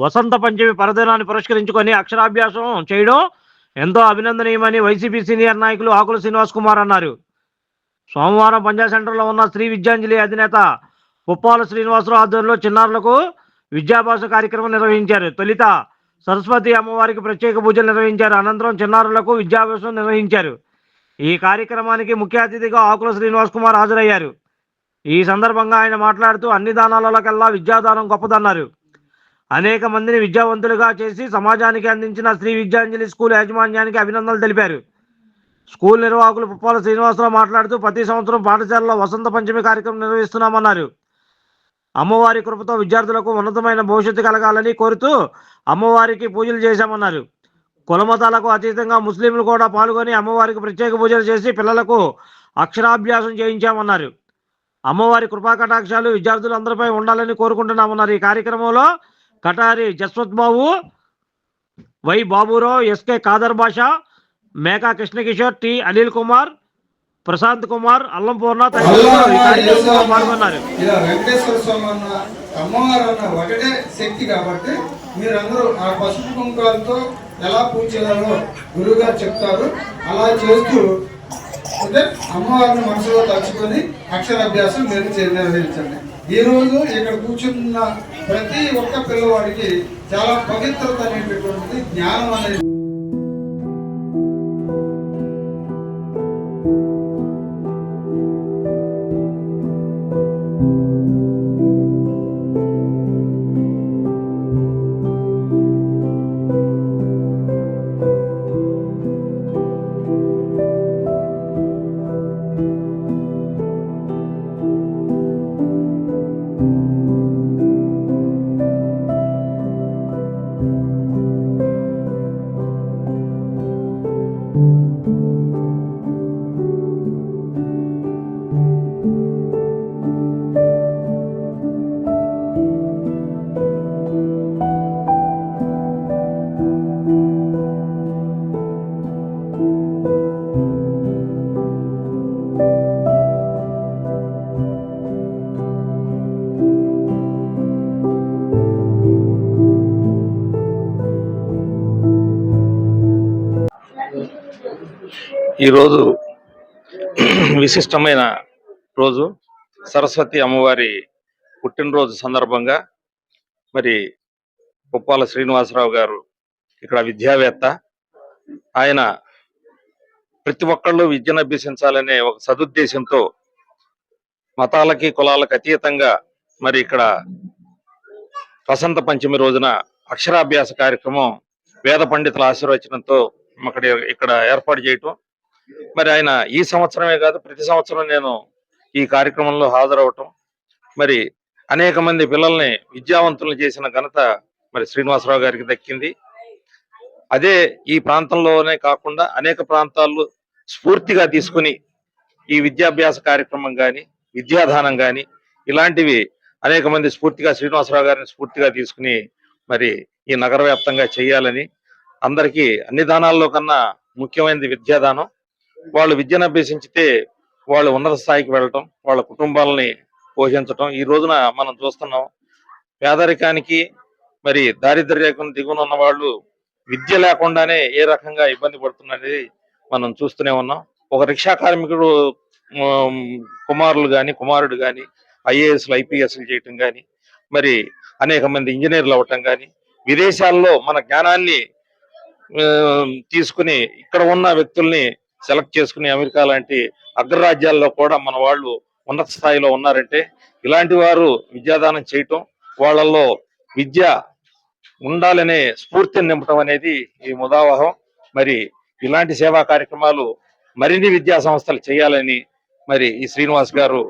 వసంత పంచమి పర్వదినాన్ని పురస్కరించుకొని అక్షరాభ్యాసం చేయడం ఎంతో అభినందనీయమని వైసీపీ సీనియర్ నాయకులు ఆకుల శ్రీనివాస్ కుమార్ అన్నారు. సోమవారం పంజాబ్ సెంటర్లో ఉన్న శ్రీ విద్యాంజలి అధినేత పుప్పాల శ్రీనివాసరావు ఆధ్వర్యంలో చిన్నారులకు విద్యాభ్యాస కార్యక్రమం నిర్వహించారు. తొలిత సరస్వతి అమ్మవారికి ప్రత్యేక పూజలు నిర్వహించారు. అనంతరం చిన్నారులకు విద్యాభ్యాసం నిర్వహించారు. ఈ కార్యక్రమానికి ముఖ్య అతిథిగా ఆకుల శ్రీనివాస్ కుమార్ హాజరయ్యారు. ఈ సందర్భంగా ఆయన మాట్లాడుతూ అన్ని దానాలలోకెల్లా విద్యాదానం గొప్పదన్నారు. అనేక మందిని విద్యావంతులుగా చేసి సమాజానికి అందించిన శ్రీ విద్యాంజలి స్కూల్ యాజమాన్యానికి అభినందనలు తెలిపారు. స్కూల్ నిర్వాహకులు పుప్పాల శ్రీనివాసరావు మాట్లాడుతూ ప్రతి సంవత్సరం పాఠశాలలో వసంత పంచమి కార్యక్రమం నిర్వహిస్తున్నామన్నారు. అమ్మవారి కృపతో విద్యార్థులకు ఉన్నతమైన భవిష్యత్తు కలగాలని కోరుతూ అమ్మవారికి పూజలు చేశామన్నారు. కులమతాలకు అతీతంగా ముస్లింలు కూడా పాల్గొని అమ్మవారికి ప్రత్యేక పూజలు చేసి పిల్లలకు అక్షరాభ్యాసం చేయించామన్నారు. అమ్మవారి కృపా కటాక్షాలు విద్యార్థులందరిపై ఉండాలని కోరుకుంటున్నామన్నారు. ఈ కార్యక్రమంలో కటారి జస్వత్ బాబు వై బాబురావు ఎస్కే కాదర్ బాషా మేకా కృష్ణకిషోర్ టి అనిల్ కుమార్ ప్రశాంత్ కుమార్ అల్లం పూర్ణ పాల్గొన్నారు. ఇలా వెంకటేశ్వర స్వామి అన్న అమ్మవారు అన్న ఒకటే శక్తి కాబట్టి మీరందరూ ఆ పసుపు కుంకాలతో ఎలా పూజ చేయాలో గురువు గారు చెప్తారు. అలా చేస్తూ అంటే అమ్మవారిని మనసులో తలుచుకొని అక్షరాభ్యాసం మీరు చే- ఈరోజు ఈ రోజు ఇక్కడ కూర్చున్న ప్రతి ఒక్క పిల్లవాడికి చాలా పవిత్రత అనేటటువంటిది జ్ఞానం అనేది ఈరోజు విశిష్టమైన రోజు. సరస్వతి అమ్మవారి పుట్టినరోజు సందర్భంగా మరి పుప్పాల శ్రీనివాసరావు గారు ఇక్కడ విద్యావేత్త. ఆయన ప్రతి ఒక్కళ్ళు విద్యను అభ్యసించాలనే ఒక సదుద్దేశంతో మతాలకి కులాలకు అతీతంగా మరి ఇక్కడ వసంత పంచమి రోజున అక్షరాభ్యాస కార్యక్రమం వేద పండితుల ఆశీర్వచనంతో అక్కడ ఇక్కడ ఏర్పాటు చేయటం మరి ఆయన ఈ సంవత్సరమే కాదు ప్రతి సంవత్సరం నేను ఈ కార్యక్రమంలో హాజరవటం మరి అనేక మంది పిల్లల్ని విద్యావంతులను చేసిన ఘనత మరి శ్రీనివాసరావు గారికి దక్కింది. అదే ఈ ప్రాంతంలోనే కాకుండా అనేక ప్రాంతాల్లో స్ఫూర్తిగా తీసుకుని ఈ విద్యాభ్యాస కార్యక్రమం కానీ విద్యాదానం కానీ ఇలాంటివి అనేక మంది స్ఫూర్తిగా శ్రీనివాసరావు గారిని స్ఫూర్తిగా తీసుకుని మరి ఈ నగర వ్యాప్తంగా చేయాలని అందరికీ అన్ని దానాల్లో కన్నా ముఖ్యమైనది విద్యాదానం. వాళ్ళు విద్యను అభ్యసించితే వాళ్ళు ఉన్నత స్థాయికి వెళ్ళటం వాళ్ళ కుటుంబాలని పోషించటం ఈ రోజున మనం చూస్తున్నాం. పేదరికానికి మరి దారిద్ర్య దిగున దిగువన ఉన్న వాళ్ళు విద్య లేకుండానే ఏ రకంగా ఇబ్బంది పడుతున్నది మనం చూస్తూనే ఉన్నాం. ఒక రిక్షా కార్మికుడు కుమారులు కానీ కుమారుడు కానీ ఐఏఎస్లు ఐపీఎస్లు చేయటం కానీ మరి అనేక మంది ఇంజనీర్లు అవ్వటం కానీ విదేశాల్లో మన జ్ఞానాన్ని తీసుకుని ఇక్కడ ఉన్న వ్యక్తుల్ని సెలెక్ట్ చేసుకుని అమెరికా లాంటి అగ్రరాజ్యాల్లో కూడా మన వాళ్ళు ఉన్నత స్థాయిలో ఉన్నారంటే ఇలాంటి వారు విద్యాదానం చేయటం వాళ్ళల్లో విద్య ఉండాలనే స్ఫూర్తిని నింపటం అనేది ఈ ముదావహం. మరి ఇలాంటి సేవా కార్యక్రమాలు మరిన్ని విద్యా సంస్థలు చేయాలని మరి ఈ శ్రీనివాస్ గారు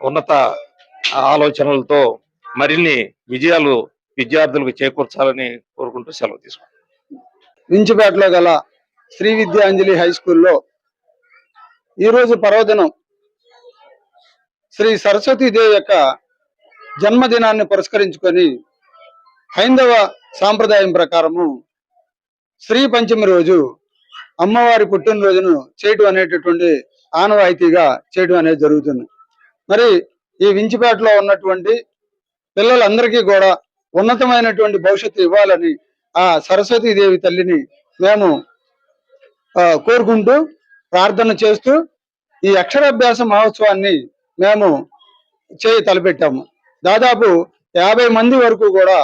ఉన్నత ఆలోచనలతో మరిన్ని విజయాలు విద్యార్థులకు చేకూర్చాలని కోరుకుంటూ సెలవు తీసుకుంటాం వించుపేటలో గల శ్రీ విద్యాంజలి హై స్కూల్లో ఈరోజు పర్వదినం. శ్రీ సరస్వతీదేవి యొక్క జన్మదినాన్ని పురస్కరించుకొని హైందవ సాంప్రదాయం ప్రకారము శ్రీ పంచమి రోజు అమ్మవారి పుట్టినరోజును చేయటం అనేటటువంటి ఆనవాయితీగా చేయడం అనేది జరుగుతుంది. మరి ఈ వించిపేటలో ఉన్నటువంటి పిల్లలందరికీ కూడా ఉన్నతమైనటువంటి భవిష్యత్తు ఇవ్వాలని ఆ సరస్వతీదేవి తల్లిని మేము కోరుకుంటూ ప్రార్థన చేస్తూ ఈ అక్షరాభ్యాస మహోత్సవాన్ని మేము చేయి తలపెట్టాము. దాదాపు యాభై మంది వరకు కూడా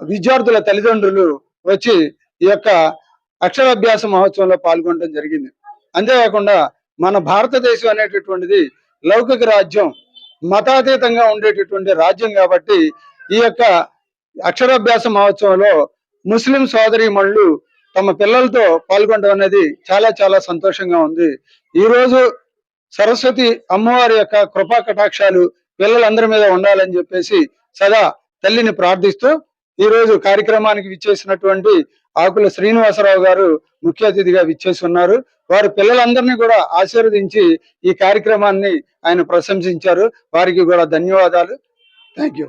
విద్యార్థుల తల్లిదండ్రులు వచ్చి ఈ యొక్క అక్షరాభ్యాస మహోత్సవంలో పాల్గొనడం జరిగింది. అంతేకాకుండా మన భారతదేశం అనేటటువంటిది లౌకిక రాజ్యం మతాతీతంగా ఉండేటటువంటి రాజ్యం కాబట్టి ఈ యొక్క అక్షరాభ్యాస మహోత్సవంలో ముస్లిం సోదరీమణులు తమ పిల్లలతో పాల్గొనడం అనేది చాలా చాలా సంతోషంగా ఉంది. ఈ రోజు సరస్వతి అమ్మవారి యొక్క కృపా కటాక్షాలు పిల్లలందరి మీద ఉండాలని చెప్పేసి సదా తల్లిని ప్రార్థిస్తూ ఈ రోజు కార్యక్రమానికి విచ్చేసినటువంటి ఆకుల శ్రీనివాసరావు గారు ముఖ్య అతిథిగా విచ్చేసి ఉన్నారు. వారు పిల్లలందరినీ కూడా ఆశీర్వదించి ఈ కార్యక్రమాన్ని ఆయన ప్రశంసించారు. వారికి కూడా ధన్యవాదాలు. Thank you